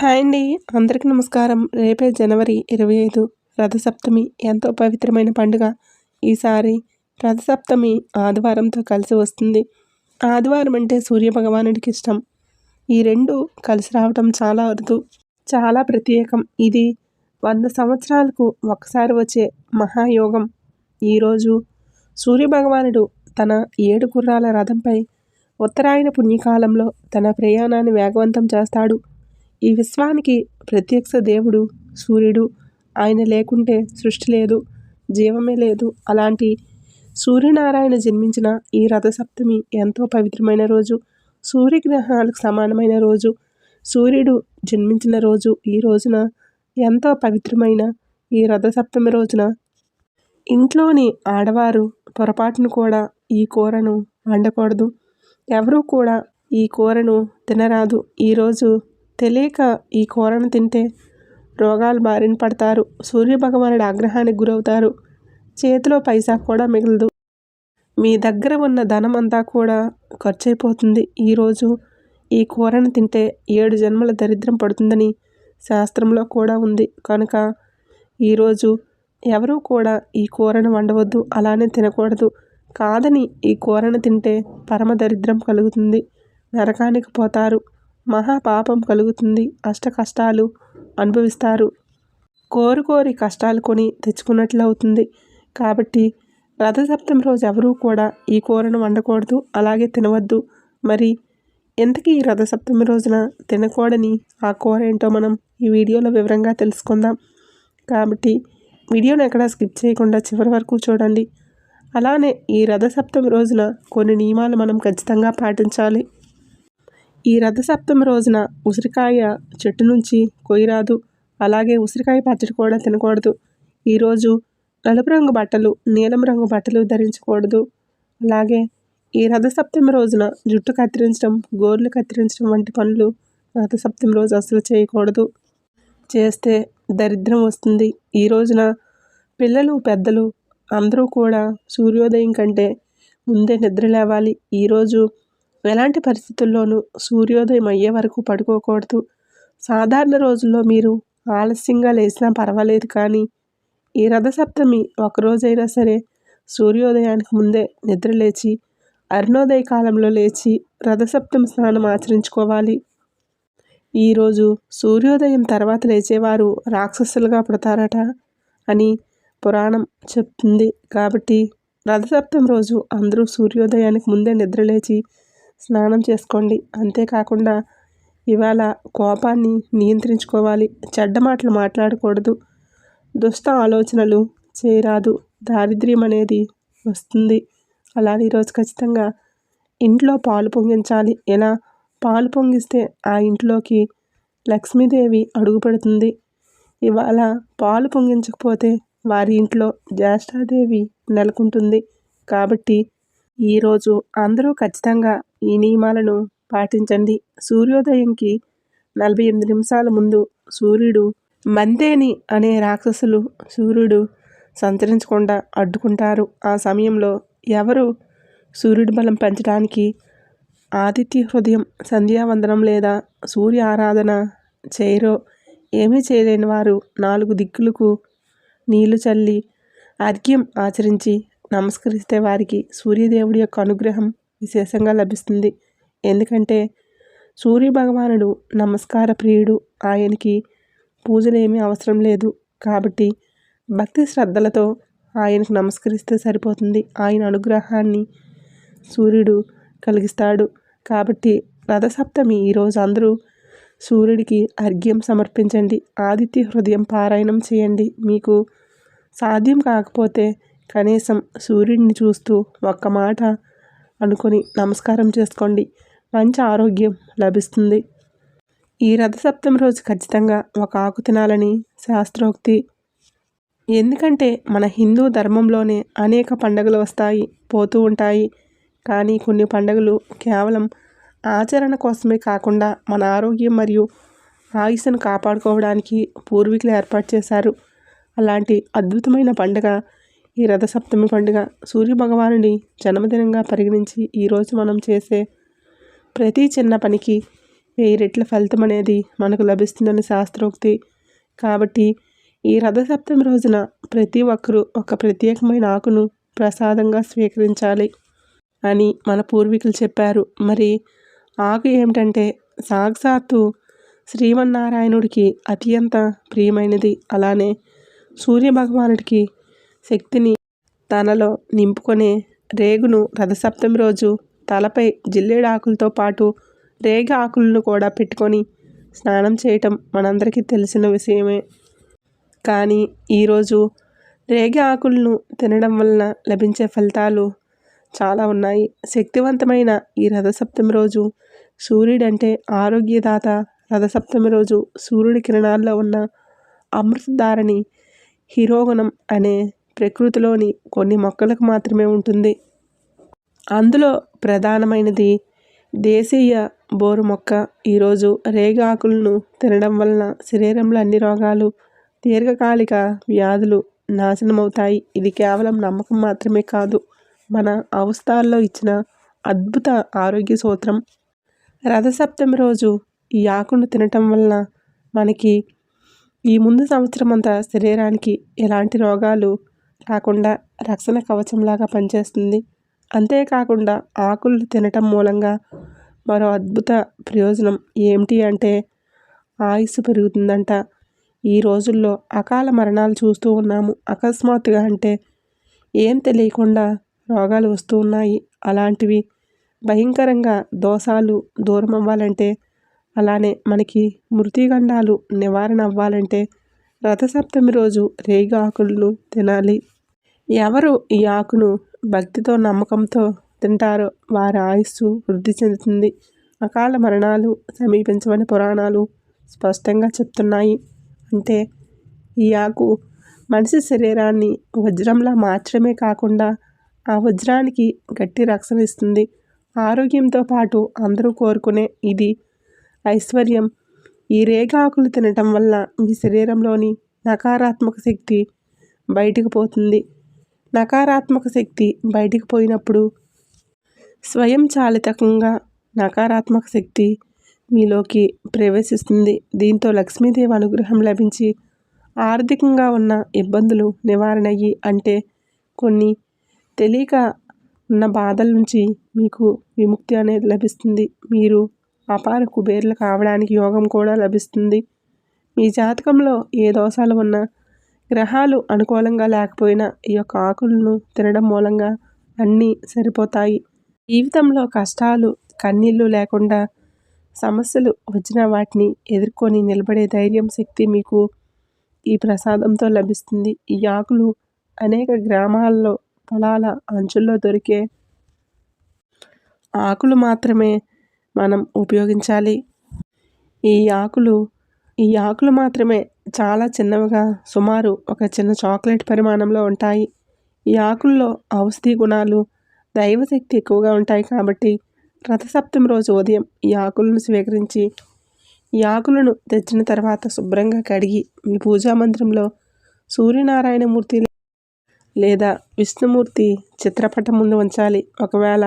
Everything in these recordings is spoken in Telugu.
హాయ్ అండి. అందరికీ నమస్కారం. రేపే జనవరి ఇరవై ఐదు. రథసప్తమి ఎంతో పవిత్రమైన పండుగ. ఈసారి రథసప్తమి ఆదివారంతో కలిసి వస్తుంది. ఆదివారం అంటే సూర్యభగవానుడికి ఇష్టం. ఈ రెండు కలిసి రావటం చాలా అరుదు. చాలా ప్రత్యేకం. ఇది వంద సంవత్సరాలకు ఒకసారి వచ్చే మహాయోగం. ఈరోజు సూర్యభగవానుడు తన ఏడు గుర్రాల రథంపై ఉత్తరాయణ పుణ్యకాలంలో తన ప్రయాణాన్ని వేగవంతం చేస్తాడు. ఈ విశ్వానికి ప్రత్యక్ష దేవుడు సూర్యుడు. ఆయన లేకుంటే సృష్టి లేదు జీవమే లేదు. అలాంటి సూర్యనారాయణ జన్మించిన ఈ రథసప్తమి ఎంతో పవిత్రమైన రోజు. సూర్యగ్రహణాలకు సమానమైన రోజు. సూర్యుడు జన్మించిన రోజు ఈ రోజున ఎంతో పవిత్రమైన ఈ రథసప్తమి రోజున. ఇంట్లోని ఆడవారు పొరపాటును కూడా ఈ కూరను వండకూడదు. ఎవరూ కూడా ఈ కూరను తినరాదు. ఈరోజు తెలియక ఈ కూరను తింటే రోగాలు బారిన పడతారు. సూర్యభగవానుడి ఆగ్రహానికి గురవుతారు. చేతిలో పైసా కూడా మిగలదు. మీ దగ్గర ఉన్న ధనం అంతా కూడా ఖర్చయిపోతుంది ఈరోజు ఈ కూరను తింటే ఏడు జన్మల దరిద్రం పడుతుందని శాస్త్రంలో కూడా ఉంది. కనుక ఈరోజు ఎవరూ కూడా ఈ కూరను వండవద్దు. అలానే తినకూడదు. కాదని ఈ కూరను తింటే పరమ దరిద్రం కలుగుతుంది. నరకానికి పోతారు. మహాపాపం కలుగుతుంది. అష్ట కష్టాలు అనుభవిస్తారు. కోరుకోరి కష్టాలు కొని తెచ్చుకున్నట్లు అవుతుంది. కాబట్టి రథసప్తమి రోజు ఎవరూ కూడా ఈ కూరను వండకూడదు. అలాగే తినవద్దు. మరి ఎంతకీ ఈ రథసప్తమి రోజున తినకూడని ఆ కూర ఏంటో మనం ఈ వీడియోలో వివరంగా తెలుసుకుందాం. కాబట్టి వీడియోని ఎక్కడ స్కిప్ చేయకుండా చివరి వరకు చూడండి. అలానే ఈ రథసప్తమి రోజున కొన్ని నియమాలు మనం ఖచ్చితంగా పాటించాలి. ఈ రథసప్తమి రోజున ఉసిరికాయ చెట్టు నుంచి కొయ్యరాదు అలాగే ఉసిరికాయ పచ్చడి కూడా తినకూడదు. ఈరోజు నలుపు రంగు బట్టలు నీలం రంగు బట్టలు ధరించకూడదు. అలాగే ఈ రథసప్తమి రోజున జుట్టు కత్తిరించడం గోర్లు కత్తిరించడం వంటి పనులు రథసప్తమి రోజు అసలు చేయకూడదు. చేస్తే దరిద్రం వస్తుంది. ఈ రోజున పిల్లలు పెద్దలు అందరూ కూడా సూర్యోదయం కంటే ముందే నిద్ర లేవాలి. ఈరోజు ఎలాంటి పరిస్థితుల్లోనూ సూర్యోదయం అయ్యే వరకు పడుకోకూడదు. సాధారణ రోజుల్లో మీరు ఆలస్యంగా లేచినా పర్వాలేదు కానీ ఈ రథసప్తమి ఒకరోజైనా సరే సూర్యోదయానికి ముందే నిద్ర లేచి అరుణోదయ కాలంలో లేచి రథసప్తమి స్నానం ఆచరించుకోవాలి. ఈరోజు సూర్యోదయం తర్వాత లేచేవారు రాక్షసులుగా పుడతారట అని పురాణం చెప్తుంది. కాబట్టి రథసప్తమి రోజు అందరూ సూర్యోదయానికి ముందే నిద్రలేచి స్నానం చేసుకోండి. అంతేకాకుండా ఇవాళ కోపాన్ని నియంత్రించుకోవాలి. చెడ్డ మాటలు మాట్లాడకూడదు. దుష్ట ఆలోచనలు చేయరాదు. దారిద్ర్యం అనేది వస్తుంది. అలానే ఈరోజు ఖచ్చితంగా ఇంట్లో పాలు పొంగించాలి. ఎలా? పాలు పొంగిస్తే ఆ ఇంట్లోకి లక్ష్మీదేవి అడుగుపెడుతుంది ఇవాళ పాలు పొంగించకపోతే వారి ఇంట్లో జ్యేష్ఠాదేవి నెలకొంటుంది. కాబట్టి ఈరోజు అందరూ ఖచ్చితంగా ఈ నియమాలను పాటించండి. సూర్యోదయంకి నలభై ఎనిమిది నిమిషాల ముందు సూర్యుడు మందేని అనే రాక్షసులు సూర్యుడు సంచరించకుండా అడ్డుకుంటారు. ఆ సమయంలో ఎవరు సూర్యుడి బలం పెంచడానికి ఆదిత్య హృదయం సంధ్యావందనం లేదా సూర్య ఆరాధన చేయరో ఏమీ చేయలేని వారు నాలుగు దిక్కులకు నీళ్ళు చల్లి అర్ఘ్యం ఆచరించి నమస్కరిస్తే వారికి సూర్యదేవుడి యొక్క అనుగ్రహం విశేషంగా లభిస్తుంది. ఎందుకంటే సూర్య భగవానుడు నమస్కార ప్రియుడు. ఆయనకి పూజలు ఏమీ అవసరం లేదు. కాబట్టి భక్తి శ్రద్ధలతో ఆయనకు నమస్కరిస్తే సరిపోతుంది. ఆయన అనుగ్రహాన్ని సూర్యుడు కలిగిస్తాడు. కాబట్టి రథసప్తమి ఈరోజు అందరూ సూర్యుడికి అర్ఘ్యం సమర్పించండి. ఆదిత్య హృదయం పారాయణం చేయండి. మీకు సాధ్యం కాకపోతే కనీసం సూర్యుడిని చూస్తూ ఒక్క మాట అనుకొని నమస్కారం చేసుకోండి. మంచి ఆరోగ్యం లభిస్తుంది. ఈ రథసప్తమి రోజు ఖచ్చితంగా ఒక ఆకు తినాలని శాస్త్రోక్తి. ఎందుకంటే మన హిందూ ధర్మంలోనే అనేక పండుగలు వస్తాయి పోతూ ఉంటాయి. కానీ కొన్ని పండుగలు కేవలం ఆచరణ కోసమే కాకుండా మన ఆరోగ్యం మరియు ఆయుష్ను కాపాడుకోవడానికి పూర్వీకులు ఏర్పాటు చేశారు. అలాంటి అద్భుతమైన పండుగ ఈ రథసప్తమి పండుగ సూర్యభగవానుడి జన్మదినంగా పరిగణించి ఈరోజు మనం చేసే ప్రతి చిన్న పనికి వెయ్యి రెట్ల ఫలితం అనేది మనకు లభిస్తుందని శాస్త్రోక్తి. కాబట్టి ఈ రథసప్తమి రోజున ప్రతి ఒక్కరూ ఒక ప్రత్యేకమైన ఆకును ప్రసాదంగా స్వీకరించాలి అని మన పూర్వీకులు చెప్పారు. మరి ఆకు ఏమిటంటే సాక్షాత్తు శ్రీమన్నారాయణుడికి అత్యంత ప్రియమైనది. అలానే సూర్యభగవానుడికి శక్తిని తనలో నింపుకొనే రేగును రథసప్తమి రోజు తలపై జిల్లేడాకులతో పాటు రేగ ఆకులను కూడా పెట్టుకొని స్నానం చేయటం మనందరికీ తెలిసిన విషయమే. కానీ ఈరోజు రేగి ఆకులను తినడం వలన లభించే ఫలితాలు చాలా ఉన్నాయి. శక్తివంతమైన ఈ రథసప్తమి రోజు సూర్యుడంటే ఆరోగ్యదాత రథసప్తమి రోజు సూర్యుడి కిరణాల్లో ఉన్న అమృతధారని హీరోగుణం అనే ప్రకృతిలోని కొన్ని మొక్కలకు మాత్రమే ఉంటుంది. అందులో ప్రధానమైనది దేశీయ బోరు మొక్క. ఈరోజు రేగి ఆకులను తినడం వలన శరీరంలో అన్ని రోగాలు దీర్ఘకాలిక వ్యాధులు నాశనమవుతాయి. ఇది కేవలం నమ్మకం మాత్రమే కాదు మన అవస్థాల్లో ఇచ్చిన అద్భుత ఆరోగ్య సూత్రం. రథసప్తమి రోజు ఈ ఆకును తినటం వలన మనకి ఈ ముందు సంవత్సరం అంతా శరీరానికి ఎలాంటి రోగాలు కాకుండా రక్షణ కవచంలాగా పనిచేస్తుంది. అంతేకాకుండా ఆకులు తినటం మూలంగా మరో అద్భుత ప్రయోజనం ఏమిటి అంటే ఆయుస్సు పెరుగుతుందంట. ఈ రోజుల్లో అకాల మరణాలు చూస్తూ ఉన్నాము. అకస్మాత్తుగా అంటే ఏం తెలియకుండా రోగాలు వస్తూ ఉన్నాయి. అలాంటివి భయంకరంగా దోషాలు దూరం అవ్వాలంటే అలానే మనకి మృతిగండాలు నివారణ అవ్వాలంటే రథసప్తమి రోజు రేగి ఆకులను తినాలి. ఎవరు ఈ ఆకును భక్తితో నమ్మకంతో తింటారో వారి ఆయుస్సు వృద్ధి చెందుతుంది. అకాల మరణాలు సమీపించమని పురాణాలు స్పష్టంగా చెప్తున్నాయి. అంటే ఈ ఆకు మనిషి శరీరాన్ని వజ్రంలా మార్చడమే కాకుండా ఆ వజ్రానికి గట్టి రక్షణ ఇస్తుంది. ఆరోగ్యంతో పాటు అందరూ కోరుకునే ఇది ఐశ్వర్యం. ఈ రేగాకులు తినటం వల్ల మీ శరీరంలోని నకారాత్మక శక్తి బయటకు పోతుంది. నకారాత్మక శక్తి బయటికి పోయినప్పుడు స్వయం చాలితకంగా నకారాత్మక శక్తి మీలోకి ప్రవేశిస్తుంది. దీంతో లక్ష్మీదేవి అనుగ్రహం లభించి ఆర్థికంగా ఉన్న ఇబ్బందులు నివారణయ్యి అంటే కొన్ని తెలియక ఉన్న బాధల నుంచి మీకు విముక్తి అనేది లభిస్తుంది. మీరు అపార కుబేర్లు కావడానికి యోగం కూడా లభిస్తుంది. మీ జాతకంలో ఏ దోషాలు ఉన్నా గ్రహాలు అనుకూలంగా లేకపోయినా ఈ యొక్క ఆకులను తినడం మూలంగా అన్నీ సరిపోతాయి. జీవితంలో కష్టాలు కన్నీళ్ళు లేకుండా సమస్యలు వచ్చిన వాటిని ఎదుర్కొని నిలబడే ధైర్యం శక్తి మీకు ఈ ప్రసాదంతో లభిస్తుంది. ఈ ఆకులు అనేక గ్రామాల్లో పొలాల అంచుల్లో దొరికే ఆకులు మాత్రమే మనం ఉపయోగించాలి. ఈ ఆకులు ఈ ఆకులు మాత్రమే చాలా చిన్నవిగా సుమారు ఒక చిన్న చాక్లెట్ పరిమాణంలో ఉంటాయి. ఈ ఆకుల్లో ఔషధి గుణాలు దైవశక్తి ఎక్కువగా ఉంటాయి కాబట్టి రథసప్తమి రోజు ఉదయం ఈ ఆకులను స్వీకరించి ఈ ఆకులను తెచ్చిన తర్వాత శుభ్రంగా కడిగి మీ పూజా మందిరంలో సూర్యనారాయణమూర్తి లేదా విష్ణుమూర్తి చిత్రపటం ముందు ఉంచాలి. ఒకవేళ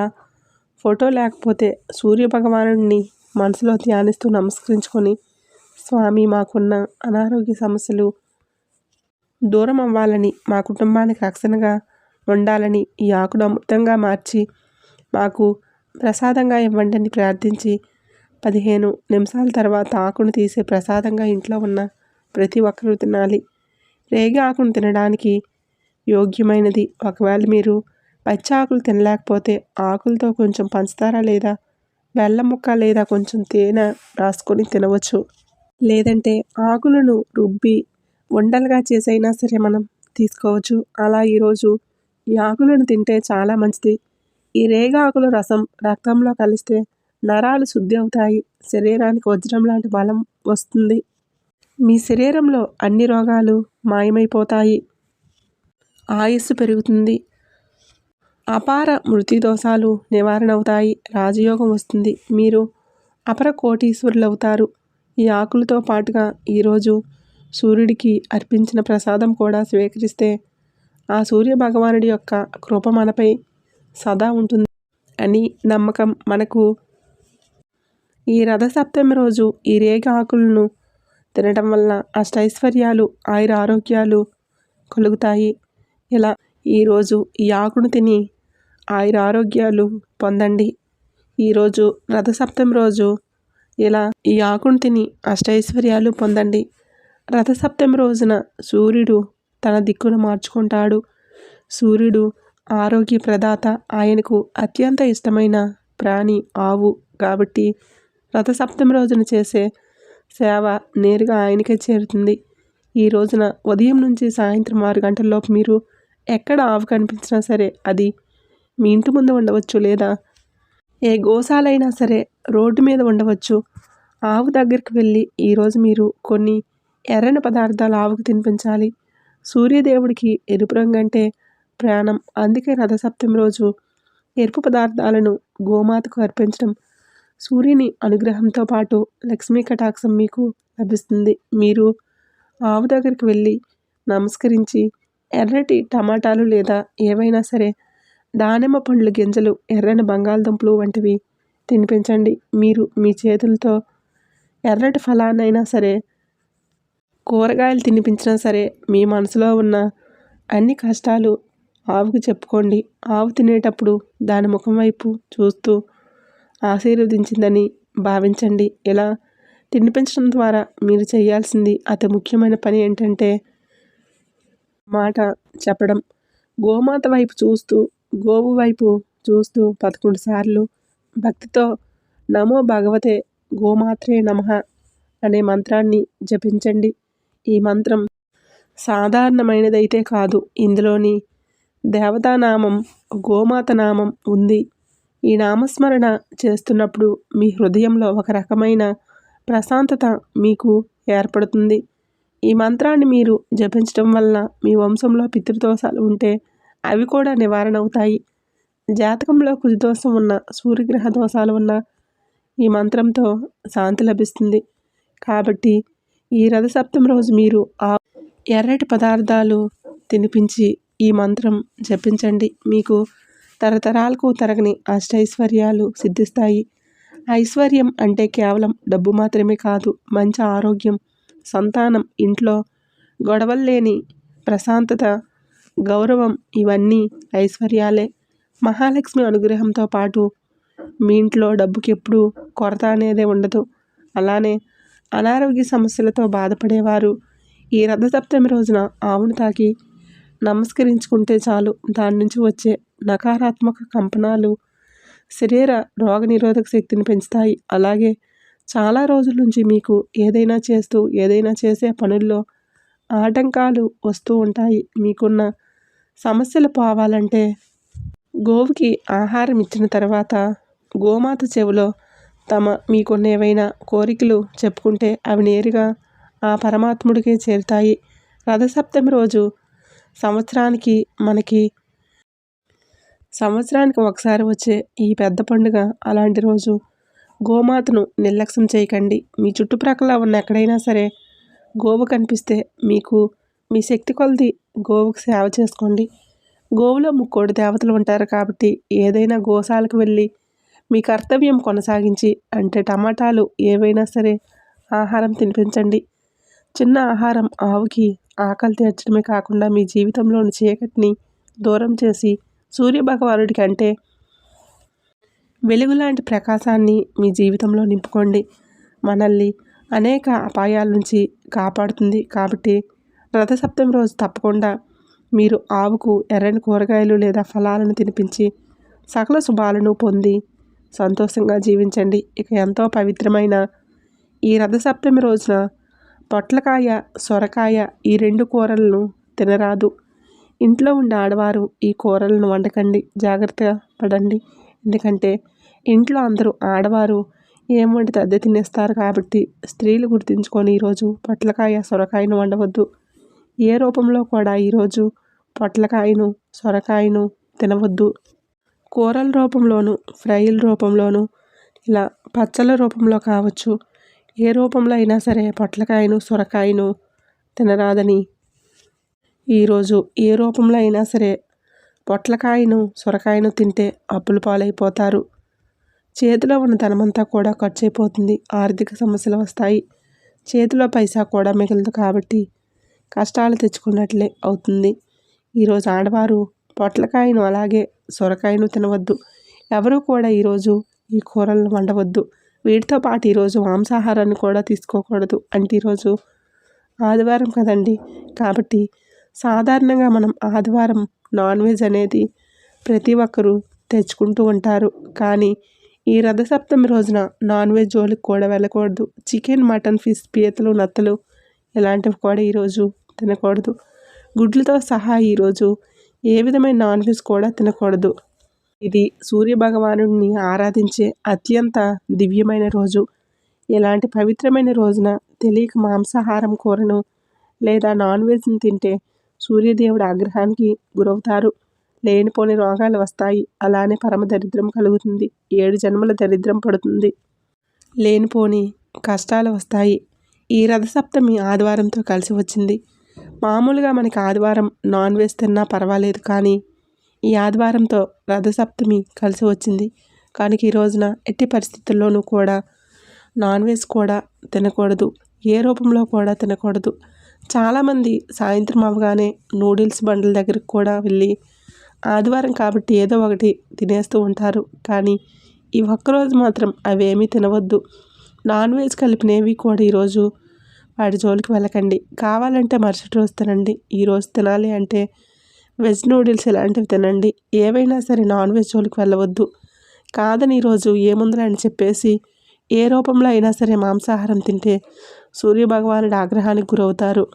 ఫోటో లేకపోతే సూర్య భగవానుడిని మనసులో ధ్యానిస్తూ నమస్కరించుకొని స్వామి మాకున్న అనారోగ్య సమస్యలు దూరం అవ్వాలని మా కుటుంబానికి రక్షణగా ఉండాలని ఈ ఆకును అమృతంగా మార్చి మాకు ప్రసాదంగా ఇవ్వండి అని ప్రార్థించి పదిహేను నిమిషాల తర్వాత ఆకును తీసే ప్రసాదంగా ఇంట్లో ఉన్న ప్రతి ఒక్కరూ తినాలి. రేగి ఆకును తినడానికి యోగ్యమైనది. ఒకవేళ మీరు పచ్చి ఆకులు తినలేకపోతే ఆకులతో కొంచెం పంచదార లేదా? బెల్లం ముక్క లేదా కొంచెం తేనె రాసుకొని తినవచ్చు. లేదంటే ఆకులను రుబ్బి ఉండలుగా చేసైనా సరే మనం తీసుకోవచ్చు. అలా ఈరోజు ఈ ఆకులను తింటే చాలా మంచిది. ఈ రేగాకుల రసం రక్తంలో కలిస్తే నరాలు శుద్ధి అవుతాయి. శరీరానికి వజ్రం లాంటి బలం వస్తుంది. మీ శరీరంలో అన్ని రోగాలు మాయమైపోతాయి. ఆయుస్సు పెరుగుతుంది. అపార మృతి దోషాలు నివారణ అవుతాయి రాజయోగం వస్తుంది. మీరు అపర కోటీశ్వరులు అవుతారు ఈ ఆకులతో పాటుగా ఈరోజు సూర్యుడికి అర్పించిన ప్రసాదం కూడా స్వీకరిస్తే ఆ సూర్య భగవానుడి యొక్క కృప మనపై సదా ఉంటుంది అని నమ్మకం మనకు. ఈ రథసప్తమి రోజు ఈ రేగ ఆకులను తినడం వల్ల అష్టైశ్వర్యాలు ఆయుర ఆరోగ్యాలు కలుగుతాయి. ఇలా ఈరోజు ఈ ఆకును తిని ఆయుర ఆరోగ్యాలు పొందండి. ఈరోజు రథసప్తమి రోజు. ఇలా ఈ ఆకును తిని అష్టైశ్వర్యాలు పొందండి. రథసప్తమి రోజున సూర్యుడు తన దిక్కును మార్చుకుంటాడు. సూర్యుడు ఆరోగ్య ప్రదాత ఆయనకు అత్యంత ఇష్టమైన ప్రాణి ఆవు కాబట్టి రథసప్తమి రోజున చేసే సేవ నేరుగా ఆయనకే చేరుతుంది. ఈ రోజున ఉదయం నుంచి సాయంత్రం ఆరు గంటల్లోపు మీరు ఎక్కడ ఆవు కనిపించినా సరే అది మీ ఇంటి ముందు ఉండవచ్చు లేదా ఏ గోశాలైనా సరే రోడ్డు మీద ఉండవచ్చు. ఆవు దగ్గరికి వెళ్ళి ఈరోజు మీరు కొన్ని ఎర్రని పదార్థాలు ఆవుకు తినిపించాలి. సూర్యదేవుడికి ఎరుపు రంగు అంటే ప్రాణం. అందుకే రథసప్తమి రోజు ఎరుపు పదార్థాలను గోమాతకు అర్పించడం సూర్యుని అనుగ్రహంతో పాటు లక్ష్మీ కటాక్షం మీకు లభిస్తుంది. మీరు ఆవు దగ్గరికి వెళ్ళి నమస్కరించి ఎర్రటి టమాటాలు లేదా ఏవైనా సరే దానిమ్మ పండ్లు గింజలు ఎర్రని బంగాళదుంపలు వంటివి తినిపించండి. మీరు మీ చేతులతో ఎర్రటి ఫలాన్నైనా సరే కూరగాయలు తినిపించినా సరే మీ మనసులో ఉన్న అన్ని కష్టాలు ఆవుకు చెప్పుకోండి. ఆవు తినేటప్పుడు దాని ముఖం వైపు చూస్తూ ఆశీర్వదించిందని భావించండి. ఇలా తినిపించడం ద్వారా మీరు చేయాల్సింది అతి ముఖ్యమైన పని ఏంటంటే మాట చెప్పడం. గోమాత వైపు చూస్తూ గోవు వైపు చూస్తూ పదకొండు సార్లు భక్తితో నమో భగవతే గోమాత్రే నమ అనే మంత్రాన్ని జపించండి. ఈ మంత్రం సాధారణమైనదైతే కాదు. ఇందులోని దేవతానామం గోమాత నామం ఉంది. ఈ నామస్మరణ చేస్తున్నప్పుడు మీ హృదయంలో ఒక రకమైన ప్రశాంతత మీకు ఏర్పడుతుంది. ఈ మంత్రాన్ని మీరు జపించడం వలన మీ వంశంలో పితృదోషాలు ఉంటే అవి కూడా నివారణ అవుతాయి జాతకంలో కుజదోషం ఉన్న సూర్యగ్రహ దోషాలు ఉన్న ఈ మంత్రంతో శాంతి లభిస్తుంది. కాబట్టి ఈ రథసప్తమి రోజు మీరు ఆ ఎర్రటి పదార్థాలు తినిపించి ఈ మంత్రం జపించండి. మీకు తరతరాలకు తరగని అష్టైశ్వర్యాలు సిద్ధిస్తాయి. ఐశ్వర్యం అంటే కేవలం డబ్బు మాత్రమే కాదు మంచి ఆరోగ్యం సంతానం ఇంట్లో గొడవలు లేని ప్రశాంతత గౌరవం ఇవన్నీ ఐశ్వర్యాలే. మహాలక్ష్మి అనుగ్రహంతో పాటు మీ ఇంట్లో డబ్బుకి ఎప్పుడూ కొరత అనేదే ఉండదు. అలానే అనారోగ్య సమస్యలతో బాధపడేవారు ఈ రథసప్తమి రోజున ఆవును తాకి నమస్కరించుకుంటే చాలు. దాని నుంచి వచ్చే నకారాత్మక కంపనాలు శరీర రోగనిరోధక శక్తిని పెంచుతాయి. అలాగే చాలా రోజుల నుంచి మీకు ఏదైనా చేస్తూ ఏదైనా చేసే పనుల్లో ఆటంకాలు వస్తూ ఉంటాయి. మీకున్న సమస్యలు పోవాలంటే గోవుకి ఆహారం ఇచ్చిన తర్వాత గోమాత చెవిలో తమ మీకున్న ఏవైనా కోరికలు చెప్పుకుంటే అవి నేరుగా ఆ పరమాత్ముడికే చేరుతాయి. రథసప్తమి రోజు సంవత్సరానికి మనకి సంవత్సరానికి ఒకసారి వచ్చే ఈ పెద్ద పండుగ అలాంటి రోజు గోమాతను నిర్లక్ష్యం చేయకండి. మీ చుట్టుప్రక్కల ఉన్న ఎక్కడైనా సరే గోవు కనిపిస్తే మీకు మీ శక్తి కొలది గోవుకు సేవ చేసుకోండి. గోవులో ముక్కోటి దేవతలు ఉంటారు కాబట్టి ఏదైనా గోశాలకు వెళ్ళి మీ కర్తవ్యం కొనసాగించి అంటే టమాటాలు ఏవైనా సరే ఆహారం తినిపించండి. చిన్న ఆహారం ఆవుకి ఆకలి తీర్చడమే కాకుండా మీ జీవితంలోని చీకటిని దూరం చేసి సూర్యభగవానుడికి అంటే వెలుగు లాంటి ప్రకాశాన్ని మీ జీవితంలో నింపుకోండి. మనల్ని అనేక అపాయాల నుంచి కాపాడుతుంది కాబట్టి రథసప్తమి రోజు తప్పకుండా మీరు ఆవుకు ఎర్రని కూరగాయలు లేదా ఫలాలను తినిపించి సకల శుభాలను పొంది సంతోషంగా జీవించండి. ఇక ఎంతో పవిత్రమైన ఈ రథసప్తమి రోజున పొట్లకాయ సొరకాయ ఈ రెండు కూరలను తినరాదు. ఇంట్లో ఉండే ఆడవారు ఈ కూరలను వండకండి. జాగ్రత్తగా పడండి. ఎందుకంటే ఇంట్లో అందరూ ఆడవారు ఏం వండితే అద్దె తినేస్తారు కాబట్టి స్త్రీలు గుర్తుంచుకొని ఈరోజు పొట్లకాయ సొరకాయను వండవద్దు. ఏ రూపంలో కూడా ఈరోజు పొట్లకాయను సొరకాయను తినవద్దు. కూరల రూపంలోనూ ఫ్రైల రూపంలోనూ ఇలా పచ్చళ్ళ రూపంలో కావచ్చు. ఏ రూపంలో అయినా సరే పొట్లకాయను సొరకాయను తినరాదని. ఈరోజు ఏ రూపంలో అయినా సరే పొట్లకాయను సొరకాయను తింటే అప్పుల పాలైపోతారు. చేతిలో ఉన్న ధనమంతా కూడా ఖర్చు అయిపోతుంది ఆర్థిక సమస్యలు వస్తాయి. చేతిలో పైసా కూడా మిగలదు కాబట్టి కష్టాలు తెచ్చుకున్నట్లే అవుతుంది. ఈరోజు ఆడవారు పొట్లకాయను అలాగే సొరకాయను తినవద్దు. ఎవరు కూడా ఈరోజు ఈ కూరలను వండవద్దు. వీటితో పాటు ఈరోజు మాంసాహారాన్ని కూడా తీసుకోకూడదు అంటే ఈరోజు ఆదివారం కదండి. కాబట్టి సాధారణంగా మనం ఆదివారం నాన్ వెజ్ అనేది ప్రతి ఒక్కరూ తెచ్చుకుంటూ ఉంటారు. కానీ ఈ రథసప్తమి రోజున నాన్ వెజ్ జోలికి కూడా వెళ్ళకూడదు. చికెన్ మటన్ ఫిష్ పీతలు నత్తలు ఇలాంటివి కూడా ఈరోజు తినకూడదు. గుడ్లతో సహా ఈరోజు ఏ విధమైన నాన్ వెజ్ కూడా తినకూడదు. ఇది సూర్య భగవానుడిని ఆరాధించే అత్యంత దివ్యమైన రోజు. ఇలాంటి పవిత్రమైన రోజున తెలియక మాంసాహారం కూరను లేదా నాన్ వెజ్ని తింటే సూర్యదేవుడి ఆగ్రహానికి గురవుతారు. లేనిపోని రోగాలు వస్తాయి. అలానే పరమ దరిద్రం కలుగుతుంది. ఏడు జన్మల దరిద్రం పడుతుంది. లేనిపోని కష్టాలు వస్తాయి. ఈ రథసప్తమి ఆదివారంతో కలిసి వచ్చింది. మామూలుగా మనకి ఆదివారం నాన్ వెజ్ తిన్నా పర్వాలేదు కానీ ఈ ఆదివారంతో రథసప్తమి కలిసి వచ్చింది. కానీ ఈ రోజున ఎట్టి పరిస్థితుల్లోనూ కూడా నాన్ వెజ్ కూడా తినకూడదు. ఏ రూపంలో కూడా తినకూడదు. చాలామంది సాయంత్రం అవగానే నూడిల్స్ బండ్ల దగ్గరికి కూడా వెళ్ళి ఆదివారం కాబట్టి ఏదో ఒకటి తినేస్తూ ఉంటారు. కానీ ఈ ఒక్కరోజు మాత్రం అవేమీ తినవద్దు. నాన్ వెజ్ కలిపినవి కూడా ఈరోజు వాటి జోలికి వెళ్ళకండి. కావాలంటే మరుసటి రోజు తినండి. ఈరోజు తినాలి అంటే వెజ్ నూడిల్స్ ఇలాంటివి తినండి. ఏవైనా సరే నాన్ వెజ్ జోలికి వెళ్ళవద్దు. కాదని ఈరోజు ఏముందిరా అని చెప్పేసి ఏ రూపంలో అయినా సరే మాంసాహారం తింటే సూర్యభగవానుడి ఆగ్రహానికి గురవుతారు.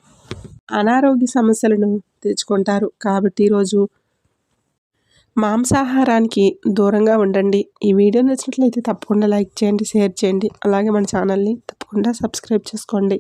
అనారోగ్య సమస్యలను తెచ్చుకుంటారు. కాబట్టి ఈరోజు మాంసాహారానికి దూరంగా ఉండండి. ఈ వీడియో నచ్చినట్లయితే తప్పకుండా లైక్ చేయండి షేర్ చేయండి. అలాగే మన ఛానల్ని తప్పకుండా సబ్స్క్రైబ్ చేసుకోండి.